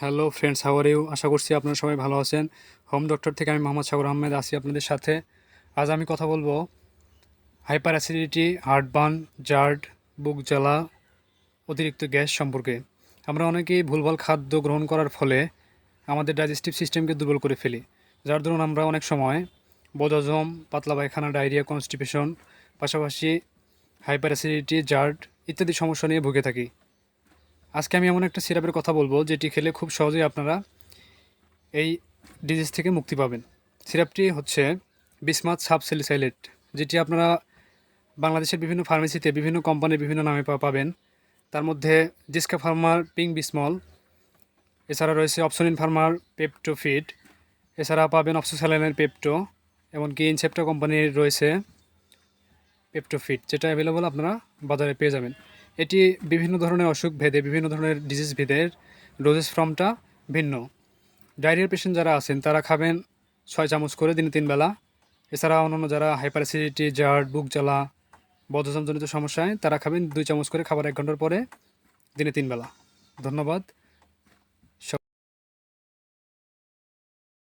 Hello friends how are you আশা করছি আপনারা সবাই ভালো আছেন। হোম ডক্টর থেকে আমি মোহাম্মদ সাগর আহমেদ আছি আপনাদের সাথে। আজ আমি কথা বলব হাইপার অ্যাসিডিটি হার্টবার্ন জার্ড বুক জ্বালা, অতিরিক্ত গ্যাস সম্পর্কে। আমরা অনেকেই ভুলভাল খাদ্য গ্রহণ করার ফলে আমাদের ডাইজেস্টিভ সিস্টেমকে দুর্বল করে ফেলি। যার দরুন আমরা অনেক সময় বদহজম পাতলা পায়খানা ডায়রিয়া কনস্টিপেশন পাশাপাশি হাইপার অ্যাসিডিটি জার্ড ইত্যাদি সমস্যা নিয়ে ভুগে থাকি। আজকে আমি এমন একটা সিরাপের কথা বলব, যেটি খেলে খুব সহজেই আপনারা এই ডিজিজ থেকে মুক্তি পাবেন। সিরাপটি হচ্ছে বিসমাত সাবসেলিসাইলেট, যেটি আপনারা বাংলাদেশের বিভিন্ন ফার্মেসিতে বিভিন্ন কোম্পানির বিভিন্ন নামে পাবেন। তার মধ্যে জিসকা ফার্মার পিং বিসমল এছাড়া রয়েছে অপশনিন ফার্মার পেপটোফিট এছাড়া পাবেন অপসোস্যালাইনের পেপটো এমনকি ইনসেপ্টা কোম্পানির রয়েছে পেপটোফিট যেটা অ্যাভেলেবল আপনারা বাজারে পেয়ে যাবেন। এটি বিভিন্ন ধরনের অসুখ ভেদে, বিভিন্ন ধরনের ডিজিজ ভেদের ডোজেস ফর্মটা ভিন্ন। ডায়রিয়ার পেশেন্ট যারা আছেন, তারা খাবেন ছয় চামচ করে দিনে তিনবেলা এছাড়া অন্যান্য যারা হাইপার অ্যাসিডিটি জার্ড বুক জ্বালা বদহজমজনিত সমস্যায়, তারা খাবেন দুই চামচ করে খাবার এক ঘণ্টার পরে দিনে তিনবেলা ধন্যবাদ।